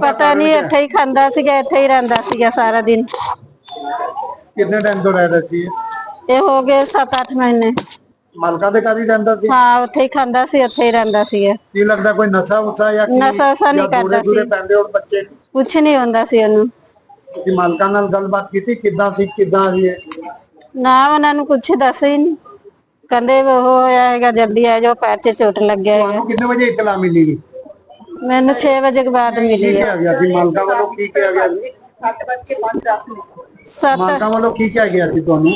ਪਤਾ ਨਹੀਂ ਇੱਥੇ ਹੀ ਖਾਂਦਾ ਸੀਗਾ ਇੱਥੇ ਹੀ ਰਹਿੰਦਾ ਸੀਗਾ ਸਾਰਾ ਦਿਨ। ਕਿੰਨੇ ਟਾਈਮ ਤੋਂ ਰਹਿ ਰਿਹਾ ਸੀ ਇਹ? ਇਹ ਹੋ ਗਏ 7-8 ਮਹੀਨੇ। ਮਾਲਕਾਂ ਦੇ ਘਰ ਹੀ ਰਹਿੰਦਾ ਸੀ? ਹਾਂ ਉੱਥੇ ਹੀ ਖਾਂਦਾ ਸੀ ਉੱਥੇ ਹੀ ਰਹਿੰਦਾ ਸੀਗਾ। ਕੀ ਲੱਗਦਾ ਕੋਈ ਨਸ਼ਾ ਉਸਾ ਜਾਂ ਕੀ? ਨਸ਼ਾ ਉਸਾ ਨਹੀਂ ਜਾਂ ਦੂਰੇ ਕਰਦਾ ਦੂਰੇ ਸੀ। ਪੈਂਦੇ ਹੁਣ ਬੱਚੇ? ਕੁਛ ਨਹੀਂ ਹੁੰਦਾ ਸੀ ਉਹਨੂੰ। ਕਿ ਮਾਲਕਾਂ ਨਾਲ ਗੱਲਬਾਤ ਕੀਤੀ? ਕਿੱਦਾਂ ਸੀ ਕਿੱਦਾਂ ਸੀ ਇਹ? ਨਾ ਉਹਨਾਂ ਨੂੰ ਕੁਛ ਦੱਸ ਹੀ ਨਹੀਂ। ਕਹਿੰਦੇ ਉਹ ਹੋਇਆ ਹੈਗਾ ਜਲਦੀ ਆ ਜਾਓ ਪੈਰ 'ਚ ਚੋਟ ਲੱਗਿਆ ਹੈਗਾ। ਤੁਹਾਨੂੰ ਕਿੰਨੇ ਵਜੇ ਇਤਲਾ ਮਿਲੀ? ਮੈਨੂੰ 6 ਵਜੇ ਕੇ ਬਾਅਦ ਮਿਲੀ ਹੈ ਕਿਹਾ ਗਿਆ ਸੀ? ਮਾਲਕਾਂ ਵੱਲੋਂ ਕੀ ਕਿਹਾ ਗਿਆ ਸੀ? 7 ਮਾਲਕਾਂ ਵੱਲੋਂ ਕੀ ਕਿਹਾ ਗਿਆ ਸੀ ਤੁਹਾਨੂੰ?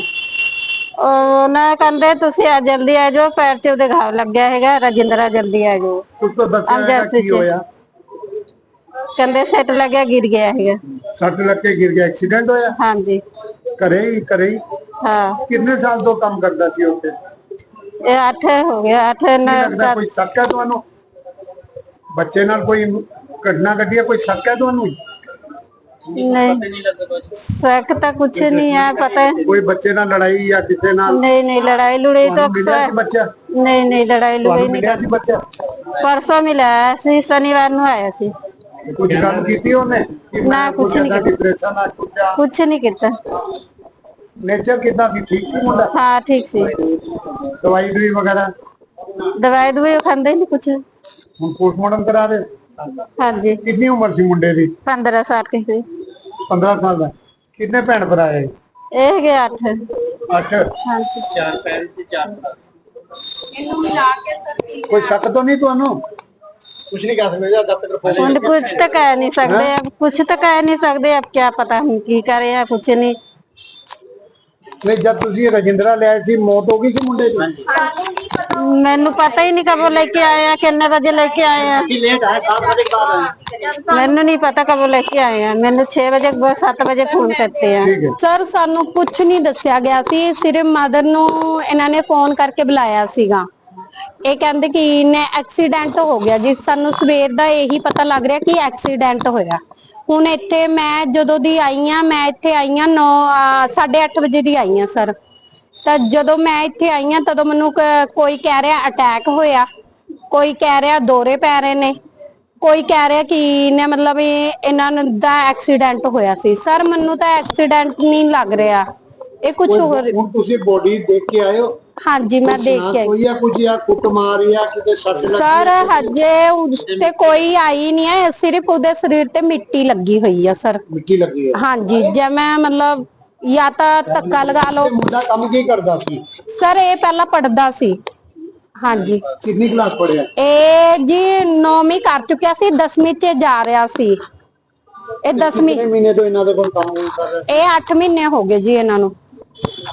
ਉਹਨਾਂ ਕਹਿੰਦੇ ਤੁਸੀਂ ਆ ਜਲਦੀ ਆ ਜਾਓ ਪੈਰ 'ਚ ਉਹਦੇ ਘਾਵ ਲੱਗਿਆ ਹੈਗਾ ਰਜਿੰਦਰਾ ਜਲਦੀ ਆ ਜਾਓ। ਤਾਂ ਦੱਸਿਆ ਕੀ। ਹੋਇਆ? ਕਹਿੰਦੇ ਸੱਟ ਲੱਗਿਆ ਗਿਰ ਗਿਆ ਹੈਗਾ। ਸੱਟ ਲੱਗ ਕੇ ਗਿਰ ਗਿਆ ਐਕਸੀਡੈਂਟ ਹੋਇਆ? ਹਾਂਜੀ। ਘਰੇ ਹੀ ਘਰੇ ਹੀ? ਹਾਂ। ਕਿੰਨੇ ਸਾਲ ਤੋਂ ਕੰਮ ਕਰਦਾ ਸੀ ਉੱਥੇ? ਇਹ 8 ਹੋ ਗਿਆ 8 ਕੀ ਨਾ ਲੱਗਦਾ ਕੋਈ ਸ਼ੱਕ ਹੈ ਤੁਹਾਨੂੰ? ਬੱਚੇ ਨਾਲ ਕੋਈ ਘਟਨਾ ਘਟੀ ਹੈ ਕੋਈ ਸ਼ੱਕ ਹੈ ਤੁਹਾਨੂੰ? ਨਹੀਂ। ਸ਼ੱਕ ਤਾਂ ਕੁਛ ਨਹੀਂ ਹੈ ਪਤਾ ਹੈ। ਕੋਈ ਬੱਚੇ ਨਾਲ ਲੜਾਈ ਜਾਂ ਕਿਸੇ ਨਾਲ? ਨਹੀਂ ਨਹੀਂ ਲੜਾਈ ਲੁੜਾਈ ਤਾਂ ਤੁਹਾਨੂੰ ਮਿਲਿਆ ਸੀ ਅਕਸਰ ਬੱਚਾ? ਨਹੀਂ ਨਹੀਂ ਲੜਾਈ ਲੁੜਾਈ ਤੁਹਾਨੂੰ ਨਹੀਂ ਮਿਲਿਆ ਸੀ ਬੱਚਾ? ਪਰਸੋਂ ਮਿਲਿਆ ਸੀ ਸ਼ਨੀਵਾਰ ਨੂੰ ਆਇਆ ਸੀ। ਕੁਝ ਗੱਲ ਕੀਤੀ ਉਹਨੇ? ਕਿ ਨਾ, ਮੈਂ ਕੁਛ ਨਹੀਂ ਕੁਛ ਨਹੀਂ ਕੀਤਾ। ਨੇਚਰ ਕਿਦਾਂ ਸੀ? ਠੀਕ ਸੀ ਮੁੰਡਾ? ਹਾਂ ਹੁਣ ਪੋਸਟਮਾਰਟਮ ਕਰਾ ਰਹੇ ਹਾਂਜੀ। ਕਿੰਨੀ ਉਮਰ ਸੀ ਮੁੰਡੇ ਦੀ? 15 ਸਾਲ ਕੇ ਸੀ। 15 ਸਾਲ ਦਾ। ਕਿੰਨੇ ਭੈਣ ਭਰਾ ਹੈ? ਇਹ ਹੈਗੇ 8 ਅੱਠ? ਹਾਂਜੀ। ਚਾਰ ਪੈਰ ਤੇ ਚਾਰ ਇਹਨੂੰ ਮਿਲਾ ਕੇ ਸਰ ਕੀ ਕੋਈ ਸ਼ੱਕ ਤਾਂ ਨਹੀਂ ਤੁਹਾਨੂੰ? ਕੁਝ ਨਹੀਂ ਕਰ ਸਕਦੇ ਜਦ ਤੱਕ ਫੋਨ ਹੁਣ ਕੁਝ ਤਾਂ ਕਹਿ ਨਹੀਂ ਸਕਦੇ ਅਬ ਕੁਝ ਤਾਂ ਕਹਿ ਨਹੀਂ ਸਕਦੇ। ਅਬ ਕਿਆ ਪਤਾ ਹਮ ਕੀ ਕਰੇ ਆ ਕੁਝ ਨਹੀਂ। ਨਹੀਂ ਜਦ ਤੁਸੀਂ ਰਜਿੰਦਰਾ ਲਿਆ ਸੀ ਮੌਤ ਹੋ ਗਈ ਸੀ ਮੁੰਡੇ ਦੀ? ਮੈਨੂੰ ਪਤਾ ਹੀ ਨਹੀਂ ਕਬ लेके आया कितने बजे लेके आया ਲੇਟ ਆਇਆ 7 ਵਜੇ ਬਾਅਦ ਮੈਨੂੰ ਨਹੀਂ ਪਤਾ ਕਬ ਲੈ ਕੇ ਆਏ ਆ ਮੈਨੂੰ 6 ਵਜੇ 7 ਵਜੇ ਫੋਨ ਕਰਤੇ ਆ ਠੀਕ ਹੈ ਸਰ ਸਾਨੂੰ ਕੁਝ ਨਹੀਂ ਦੱਸਿਆ ਗਿਆ ਸੀ ਸਿਰਫ ਮਦਰ ਨੂੰ ਇਹਨਾਂ ਨੇ ਫੋਨ ਕਰਕੇ ਬੁਲਾਇਆ ਸੀਗਾ ਇਹ ਕਹਿੰਦੇ ਕਿ ਇਹਨੇ ਐਕਸੀਡੈਂਟ ਹੋ ਗਿਆ ਜੀ ਸਾਨੂੰ ਸਵੇਰ ਦਾ ਇਹੀ ਪਤਾ ਲੱਗ ਰਿਹਾ ਕਿ ਐਕਸੀਡੈਂਟ ਹੋਇਆ ਹੁਣ ਇੱਥੇ ਮੈਂ ਜਦੋਂ ਦੀ ਆਈ ਆ ਮੈਂ ਇੱਥੇ ਆਈ ਆ 9 8:30 ਵਜੇ ਦੀ ਆਈ ਆ ਸਰ ਤਾਂ ਜਦੋਂ ਮੈਂ ਇੱਥੇ ਆਈ ਆ ਤਦੋਂ ਮੈਨੂੰ ਕ- ਕੋਈ ਕਹਿ ਰਿਹਾ ਅਟੈਕ ਹੋਇਆ। ਕੋਈ ਕਹਿ ਰਿਹਾ ਦੋਰੇ ਪੈ ਰਹੇ ਨੇ। ਕੋਈ ਕਹਿ ਰਿਹਾ ਕਿ ਇਹਨੇ ਮਤਲਬ ਇਹ ਇਹਨਾਂ ਨੂੰ ਦਾ ਐਕਸੀਡੈਂਟ ਹੋਇਆ ਸੀ। ਸਰ ਮੈਨੂੰ ਤਾਂ ਐਕਸੀਡੈਂਟ ਨਹੀਂ ਲੱਗ ਰਿਹਾ। ਇਹ ਕੁਝ ਹੋਰ ਹੁਣ ਤੁਸੀਂ ਬੋਡੀ ਦੇਖ ਕੇ ਆਏ ਹੋ? ਹਾਂਜੀ ਮੈਂ ਦੇਖ ਕੇ ਆਈ। ਕੋਈ ਆ ਕੁਝ ਜਾਂ ਕੁੱਟਮਾਰ ਜਾਂ ਕਿਤੇ ਸੱਟ ਲੱਗੀ? ਸਰ ਹਜੇ ਉਸ ਤੇ ਕੋਈ ਆਈ ਨਹੀਂ ਹੈ। ਸਿਰਫ ਉਹਦੇ ਸਰੀਰ ਤੇ ਮਿੱਟੀ ਲੱਗੀ ਹੋਈ ਆ ਸਰ। ਮਿੱਟੀ ਲੱਗੀ ਹੈ ਹਾਂਜੀ ਜਿਵੇਂ ਮਤਲਬ ਜਾਂ ਤਾਂ ਧੱਕਾ ਲਗਾ ਲਓ। ਮੁੰਡਾ ਕੰਮ ਕੀ ਕਰਦਾ ਸੀ? ਸਰ ਇਹ ਪਹਿਲਾਂ ਪੜਦਾ ਸੀ। ਹਾਂਜੀ। ਕਿੰਨੀ ਕਲਾਸ ਪੜਿਆ ਇਹ ਜੀ 9ਵੀਂ ਕਰ ਚੁੱਕਿਆ ਸੀ 10ਵੀਂ ਚ ਜਾ ਰਿਹਾ ਸੀ। ਇਹ 10ਵੀਂ ਕਿੰਨੇ ਮਹੀਨੇ ਤੋਂ ਇਹਨਾਂ ਦੇ ਕੋਲ ਕੰਮ ਨਹੀਂ ਕਰ ਰਿਹਾ? ਇਹ 8 ਮਹੀਨੇ ਹੋ ਗਏ ਜੀ ਇਹਨਾਂ ਨੂੰ।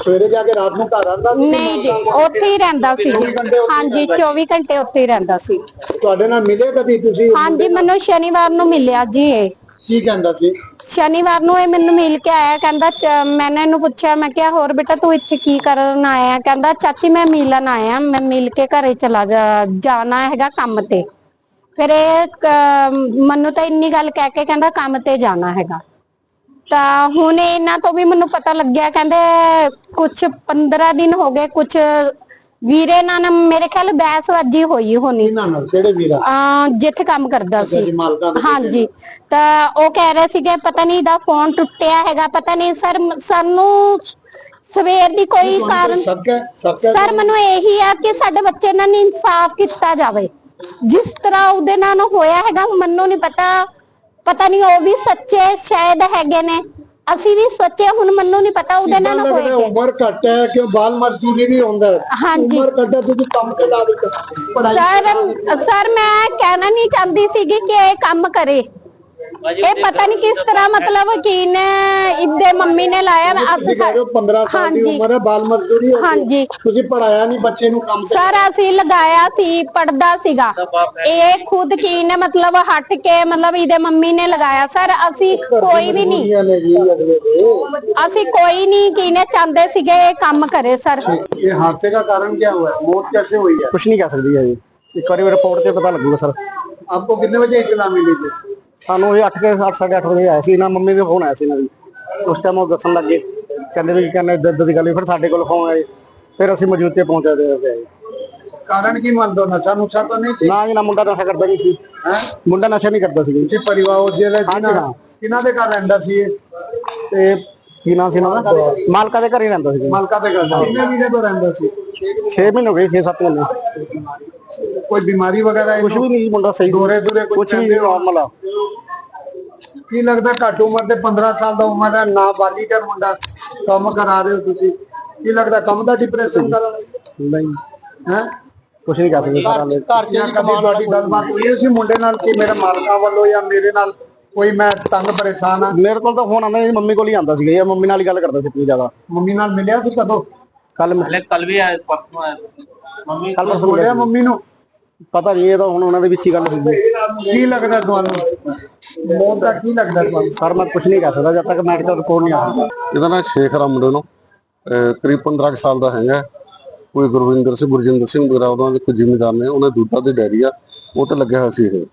ਸਵੇਰੇ ਜਾ ਕੇ ਰਾਤ ਨੂੰ ਘਰ ਆਉਂਦਾ ਸੀ? ਨਹੀਂ ਜੀ ਉੱਥੇ ਹੀ ਰਹਿੰਦਾ ਸੀ। ਜੀ ਹਾਂਜੀ 24 ਘੰਟੇ ਉੱਥੇ ਹੀ ਰਹਿੰਦਾ ਸੀ। ਤੁਹਾਡੇ ਨਾਲ ਮਿਲੇ ਕਦੀ ਤੁਸੀਂ? ਹਾਂਜੀ ਮੈਨੂੰ ਸ਼ਨੀਵਾਰ ਨੂੰ ਮਿਲਿਆ ਜੀ ਇਹ। ਕੀ ਕਹਿੰਦਾ ਸੀ? ਸ਼ਨੀਵਾਰ ਨੂੰ ਇਹ ਮੈਨੂੰ ਮਿਲ ਕੇ ਆਇਆ, ਕਹਿੰਦਾ, ਚ- ਮੈਨੇ ਇਹਨੂੰ ਪੁੱਛਿਆ, ਮੈਂ ਕਿਹਾ, ਹੋਰ ਬੇਟਾ, ਤੂੰ ਇੱਥੇ ਕੀ ਕਰਨ ਆਇਆ? ਕਹਿੰਦਾ, ਚਾਚੀ, ਮੈਂ ਮਿਲਣ ਆਇਆ, ਮੈਂ ਮਿਲ ਕੇ ਘਰੇ ਚਲਾ ਜਾ, ਜਾਣਾ ਹੈਗਾ ਕੰਮ ਤੇ। ਫਿਰ ਇਹ, ਕ- ਮੈਨੂੰ ਤਾਂ ਇੰਨੀ ਗੱਲ ਕਹਿ ਕੇ ਕਹਿੰਦਾ, ਕੰਮ ਤੇ ਜਾਣਾ ਹੈਗਾ। ਤਾਂ ਹੁਣ ਇਹਨਾਂ ਤੋਂ ਵੀ ਮੈਨੂੰ ਪਤਾ ਲੱਗਿਆ, ਕਹਿੰਦੇ ਕੁਝ 15 ਦਿਨ ਹੋ ਗਏ ਕੁਝ ਵੀਰੇ ਨਾਲ ਮੇਰੇ ਖਿਆਲ ਬਹਿਸਬਾਜੀ ਹੋਈ ਹੋਣੀ। ਇਹਨਾਂ ਨਾਲ? ਕਿਹੜੇ ਵੀਰਾ? ਆ ਜਿੱਥੇ ਕੰਮ ਕਰਦਾ ਜੀ ਸੀ। ਮਾਲਕਾਂ ਦੇ ਹਾਂਜੀ। ਤਾਂ ਉਹ ਕਹਿ ਰਹੇ ਸੀਗੇ ਪਤਾ ਨਹੀਂ ਇਹਦਾ ਫੋਨ ਟੁੱਟਿਆ ਹੈਗਾ ਪਤਾ ਨਹੀਂ ਸਰ ਮ- ਸਾਨੂੰ ਸਵੇਰ ਦੀ ਕੋਈ ਕਾਰਨ ਕੋਈ ਸ਼ੱਕ ਹੈ? ਸ਼ੱਕ ਹੈ ਸਰ ਮੈਨੂੰ ਇਹੀ ਆ ਕਿ ਸਾਡੇ ਬੱਚੇ ਨਾਲ ਇਨਸਾਫ ਕੀਤਾ ਜਾਵੇ। ਜਿਸ ਤਰ੍ਹਾਂ ਉਹਦੇ ਨਾਲ ਹੋਇਆ ਹੈਗਾ ਮੈਨੂੰ ਨਹੀਂ ਪਤਾ। ਪਤਾ ਨਹੀਂ ਉਹ ਵੀ ਸੱਚੇ ਸ਼ਾਇਦ ਹੈਗੇ ਨੇ। ਅਸੀਂ ਵੀ ਸੱਚੇ ਹੁਣ ਮੈਨੂੰ ਨਹੀਂ ਪਤਾ ਉਹਦੇ ਨਾਲ ਕਿੱਦਾਂ ਲੱਗਦਾ ਹੋਇਆ ਉਮਰ ਘੱਟ ਹੈ ਕਿ ਬਾਲ ਮਜ਼ਦੂਰੀ ਵੀ ਹੁੰਦਾ ਹੈ। ਹਾਂਜੀ। ਉਮਰ ਘੱਟ ਹੈ ਤੁਸੀਂ ਕੰਮ ਤੇ ਲਾ ਦਿੱਤਾ। ਪੜ੍ਹਾਈ ਸਰ ਸਰ ਮੈਂ ਕਹਿਣਾ ਨਹੀਂ ਚਾਹੁੰਦੀ ਸੀਗੀ ਕਿ ਇਹ ਕੰਮ ਕਰੇ। ਇਹ ਪਤਾ ਨਹੀਂ ਕਿਸ ਤਰ੍ਹਾਂ ਮਤਲਬ ਕਿ ਨੇ ਇੱਦੇ ਮੰਮੀ ਨੇ ਲਾਇਆ ਮੈਂ ਤੁਸੀਂ ਕਹਿ ਰਹੇ ਹੋ 15 ਸਾਲ ਦੀ ਹਾਂਜੀ। ਉਮਰ ਹੈ ਬਾਲ ਮਜ਼ਦੂਰੀ ਹੁੰਦੀ ਹੈ। ਹਾਂਜੀ ਤੁਸੀਂ ਪੜਾਇਆ ਨਹੀਂ ਬੱਚੇ ਨੂੰ ਕੰਮ ਤੇ ਸਰ ਅਸੀਂ ਲਗਾਇਆ ਸੀ ਪੜਦਾ ਸੀਗਾ ਇਹ ਖੁਦ ਕੀ ਨੇ ਮਤਲਬ ਹਟ ਕੇ ਮਤਲਬ ਇਹਦੇ ਮੰਮੀ ਨੇ ਲਗਾਇਆ ਸਰ ਅਸੀਂ ਕੋਈ ਵੀ ਨਹੀਂ ਕੁੜੀਆਂ ਨੇ ਜੀ ਅਗਲੇ ਦੇ ਅਸੀਂ ਕੋਈ ਨਹੀਂ ਕੀ ਨੇ ਚਾਹੁੰਦੇ ਸੀਗੇ ਇਹ ਕੰਮ ਕਰੇ ਸਰ ये हादसे का कारण क्या हुआ है मौत कैसे हुई है ਕੁਛ ਨਹੀਂ ਕਹਿ ਸਕਦੀ ਹੈ ਜੀ ਇੱਕ ਵਾਰੀ ਰਿਪੋਰਟ ਤੇ ਪਤਾ ਲੱਗੂਗਾ ਸਰ आपको कितने बजे इतला मिली थी ਸਾਨੂੰ ਇਹ 8 ਕੇ 8:30 ਵਜੇ ਆਇਆ ਸੀ ਇਹਨਾਂ ਮੰਮੀ ਦੇ ਫੋਨ ਆਇਆ ਸੀ ਇਹਨਾਂ ਦੀ ਉਸ ਟਾਈਮ ਉਹ ਦੱਸਣ ਲੱਗੇ ਕਹਿੰਦੇ ਵੀ ਕਹਿੰਦੇ ਇੱਦਾਂ ਦੀ ਗੱਲ ਹੋਈ ਫਿਰ ਸਾਡੇ ਕੋਲ ਫੋਨ ਆਏ ਫਿਰ ਅਸੀਂ ਮੌਜੂਦ ਪਹੁੰਚਾ ਦੇ ਰਹੇ ਕਾਰਨ ਕੀ ਮੰਨਦੇ ਹੋ? ਨਸ਼ਾ ਨੁਸ਼ਾ ਤਾਂ ਨਹੀਂ ਸੀ? ਨਾ ਜੀ ਨਾ ਮੁੰਡਾ ਨਸ਼ਾ ਕਰਦਾ ਨਹੀਂ ਸੀ। ਹੈ? ਮੁੰਡਾ ਨਸ਼ਾ ਨਹੀਂ ਕਰਦਾ ਸੀ ਜੀ। ਤੁਸੀਂ ਪਰਿਵਾਰ ਉਹ ਜਿਹੜੇ ਹਾਂਜੀ, ਹਾਂ। ਕਿਹਨਾਂ ਦੇ ਘਰ ਰਹਿੰਦਾ ਸੀ ਇਹ? ਤੇ ਕੀ ਨਾਂ ਸੀ ਨਾ ਮਾਲਕਾ ਦੇ ਘਰ ਹੀ ਰਹਿੰਦਾ ਸੀ ਜੀ। ਮਲਕਾ ਦੇ ਘਰ ਕਿੰਨੇ ਮਹੀਨੇ ਤੋਂ ਰਹਿੰਦਾ ਸੀ? 6 ਮਹੀਨੇ ਹੋ ਗਏ 6-7 ਮਹੀਨੇ। ਕੋਈ ਬਿਮਾਰੀ ਵਗੈਰਾ ਕੁਝ ਵੀ ਨਹੀਂ ਜੀ, ਮੁੰਡਾ ਸਹੀ ਸੀ। ਦੂਰੇ ਦੂਰੇ ਕੁਝ ਕੁਝ ਵੀ ਨਾਰਮਲ ਆ। ਕੀ ਲੱਗਦਾ ਘੱਟ ਉਮਰ ਦੇ 15 ਸਾਲ ਦਾ ਉਮਰ ਹੈ ਨਾ ਬਾਲੀਗਰ ਮੁੰਡਾ ਕੰਮ ਕਰਾ ਰਹੇ ਹੋ ਤੁਸੀਂ? ਕੀ ਲੱਗਦਾ ਕੰਮ ਦਾ ਡਿਪਰੈਸ਼ਨ ਕਾਰਨ ਨਹੀਂ। ਹੈ? ਕੁਝ ਨਹੀਂ ਕਰ ਸਕਦੇ ਸਾਰਾ ਲੈ ਘਰ ਜਾਂ ਕਦੀ ਤੁਹਾਡੀ ਗੱਲਬਾਤ ਹੋਈ ਸੀ ਮੁੰਡੇ ਨਾਲ ਕਿ ਮੇਰੇ ਮਾਲਕਾਂ ਵੱਲੋਂ ਜਾਂ ਮੇਰੇ ਨਾਲ ਕੋਈ ਮੈਂ ਤੰਗ ਪਰੇਸ਼ਾਨ ਆ ਮੇਰੇ ਕੋਲ ਤਾਂ ਫੋਨ ਆਉਂਦਾ ਜੀ ਮੰਮੀ ਕੋਲ ਹੀ ਆਉਂਦਾ ਸੀਗਾ ਇਹ ਮੰਮੀ ਨਾਲ ਹੀ ਗੱਲ ਕਰਦਾ ਸੀ ਇਤਨੀ ਜ਼ਿਆਦਾ। ਮੰਮੀ ਨਾਲ ਮਿਲਿਆ ਸੀ ਕਦੋਂ? ਕੱਲ ਕੱਲ ਵੀ ਆਇਆ ਪਰਸੋਂ ਆਇਆ ਮੰਮੀ ਕੱਲ ਪਰਸੋਂ ਮਿਲਿਆ ਮੰਮੀ ਨੂੰ? ਪਤਾ ਨਹੀਂ ਇਹ ਤਾਂ ਹੁਣ ਉਹਨਾਂ ਦੇ ਵਿੱਚ ਹੀ ਗੱਲ ਹੋਈ ਹੈ। ਕੀ ਲੱਗਦਾ ਤੁਹਾਨੂੰ? ਮੌਤ ਦਾ ਕੀ ਲੱਗਦਾ ਤੁਹਾਨੂੰ? ਸਰ ਮੈਂ ਕੁਝ ਨਹੀਂ ਕਰ ਸਕਦਾ ਜਦ ਤੱਕ ਮੈਡੀਕਲ ਰਿਪੋਰਟ ਨਹੀਂ ਆਉਂਦਾ ਇਹਦਾ ਨਾਂ ਸ਼ੇਖ ਰਾਮ ਮੁੰਡੇ ਨੂੰ। ਕਰੀਬ 15 ਕੁ ਸਾਲ ਦਾ ਹੈਗਾ ਕੋਈ ਗੁਰਵਿੰਦਰ ਸਿੰਘ ਗੁਰਜਿੰਦਰ ਸਿੰਘ ਵਗੈਰਾ ਉਹਨਾਂ ਦੇ ਕੋਈ ਜ਼ਿਮੀਂਦਾਰ ਨੇ ਉਹਨਾਂ ਦੀ ਦੁੱਧਾਂ ਦੀ ਡੈਰੀ ਆ ਉਹ ਤੇ ਲੱਗਿਆ ਹੋਇਆ ਸੀ ਇਹ।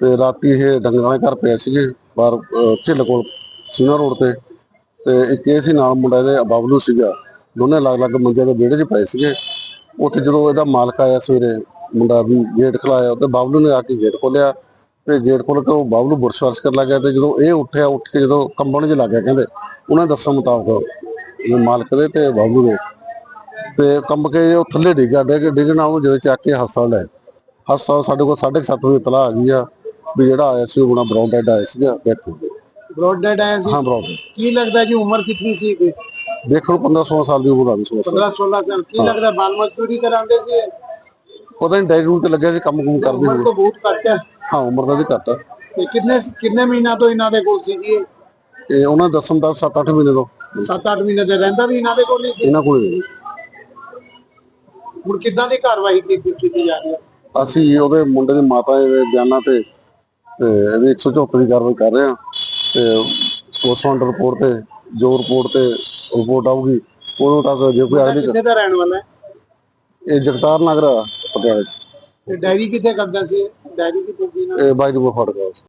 ਤੇ ਰਾਤੀ ਇਹ ਡੰਗਰਾਂ ਦੇ ਘਰ ਪਿਆ ਸੀਗੇ ਬਾਹਰ ਝਿੱਲ ਕੋਲ ਸੀਨਾ ਰੋਡ ਤੇ। ਤੇ ਇੱਕ ਇਹ ਸੀ ਨਾਲ ਮੁੰਡਾ ਇਹਦੇ ਬਾਬਲੂ ਸੀਗਾ। ਦੋਨੇ ਅਲੱਗ-ਅਲੱਗ ਮੰਜੇ ਦੇ ਵਿਹੜੇ 'ਚ ਪਏ ਸੀਗੇ। ਉੱਥੇ ਜਦੋਂ ਇਹਦਾ ਮਾਲਕ ਆਇਆ ਸਵੇਰੇ ਮੁੰਡਾ ਵੀ ਗੇਟ ਖਲਾਇਆ ਤੇ ਬਾਬਲੂ ਨੇ ਆ ਕੇ ਗੇਟ ਖੋਲਿਆ ਤੇ ਗੇਟ ਖੋਲ ਕੇ ਉਹ ਬਾਬਲੂ ਬੁਰਸ਼ ਵਰਸ਼ ਕਰਨ ਲੱਗਾ ਤੇ ਜਦੋਂ ਇਹ ਉੱਠਿਆ ਉੱਠ ਕੇ ਜਦੋਂ ਕੰਬਣ 'ਚ ਲੱਗ ਗਿਆ ਕਹਿੰਦੇ ਉਹਨਾਂ ਦੱਸਣ ਮੁਤਾਬਕ ਇਹ ਮਾਲਕ ਦੇ ਤੇ ਬਾਬਲੂ ਦੇ। ਤੇ ਕੰਬ ਕੇ ਉਹ ਥੱਲੇ ਡਿੱਗਾ ਡਿੱਗ ਡਿੱਗਣਾ ਉਹਨੂੰ ਜਦੋਂ ਚੱਕ ਕੇ ਹਸਪਤਾਲ ਲੈ ਹਸਪਤਾਲ ਸਾਡੇ ਕੋਲ 7:30 ਵਜੇ ਇਤਲਾਹ ਆ ਗਈ ਆ ਵੀ ਜਿਹੜਾ ਆਇਆ ਸੀ ਉਹ ਬਣਾ ਬਰਾਊਨ ਡੈਡ ਆਇਆ ਸੀਗਾ ਡੈਥ ਹੋ ਗਈ ਬ੍ਰੌਡ ਡੈਡ ਆਇਆ ਸੀ? ਹਾਂ ਬਰਾਊਨ ਕੀ ਲੱਗਦਾ ਜੀ ਉਮਰ ਕਿੰਨੀ ਸੀ? ਦੇਖੋ 15 16 ਸਾਲ ਦੀ ਉਮਰ ਆ ਗਈ 16 ਸਾਲ 15 16 ਸਾਲ ਕੀ ਲੱਗਦਾ ਬਾਲ ਮਜ਼ਦੂਰੀ ਕਰਾਉਂਦੇ ਸੀ? ਪਤਾ ਨਹੀਂ ਡੈਡ ਰੂਮ ਤੇ ਲੱਗਿਆ ਸੀ ਕੰਮ ਕੁਮ ਕਰਦੇ ਉਮਰ ਬਹੁਤ ਘੱਟ ਹੈ। ਹਾਂ ਉਮਰ ਦਾ ਵੀ ਘੱਟ ਆ ਤੇ ਕਿੰਨੇ ਕਿੰਨੇ ਮਹੀਨਾ ਤੋਂ ਇਹਨਾਂ ਦੇ ਕੋਲ ਸੀ ਜੀ ਇਹ? ਤੇ ਉਹਨਾਂ ਦੇ ਦੱਸਣ ਦਾ 7-8 ਮਹੀਨੇ ਤੋਂ। 7-8 ਮਹੀਨੇ ਤੇ ਰਹਿੰਦਾ ਵੀ ਇਹਨਾਂ ਦੇ ਕੋਲ ਨਹੀਂ ਸੀ? ਇਹਨਾਂ ਕੋਲ ਹੀ। ਹੁਣ ਕਿੱਦਾਂ ਦੀ ਕਾਰਵਾਈ ਕੀਤੀ ਕੀਤੀ ਜਾ ਰਹੀ ਹੈ? ਅਸੀਂ ਉਹਦੇ ਮੁੰਡੇ ਦੀ ਮਾਤਾ ਦੇ ਬਿਆਨਾਂ ਤੇ ਤੇ ਇਹਦੀ 174 ਦੀ ਕਾਰਵਾਈ ਕਰ ਰਹੇ ਹਾਂ। ਤੇ ਪੋਸਟਮਾਰਟਮ ਰਿਪੋਰਟ ਤੇ ਜੋ ਰਿਪੋਰਟ ਤੇ ਰਿਪੋਰਟ ਆਊਗੀ ਉਦੋਂ ਤੱਕ ਜੇ ਕੋਈ ਅਗਲੀ ਕਿੱਥੇ ਦਾ ਰਹਿਣ ਵਾਲਾ ਹੈ? ਇਹ ਜਗਤਾਰ ਨਗਰ ਆ, ਪਟਿਆਲੇ ਚ ਤੇ ਡਾਇਰੀ ਕਿੱਥੇ ਕਰਦਾ ਸੀ? ਡਾਇਰੀ ਕਿੱਥੇ ਸੀ ਨਾ ਇਹ ਬਾਈ ਨੂੰ ਫੜ ਗਿਆ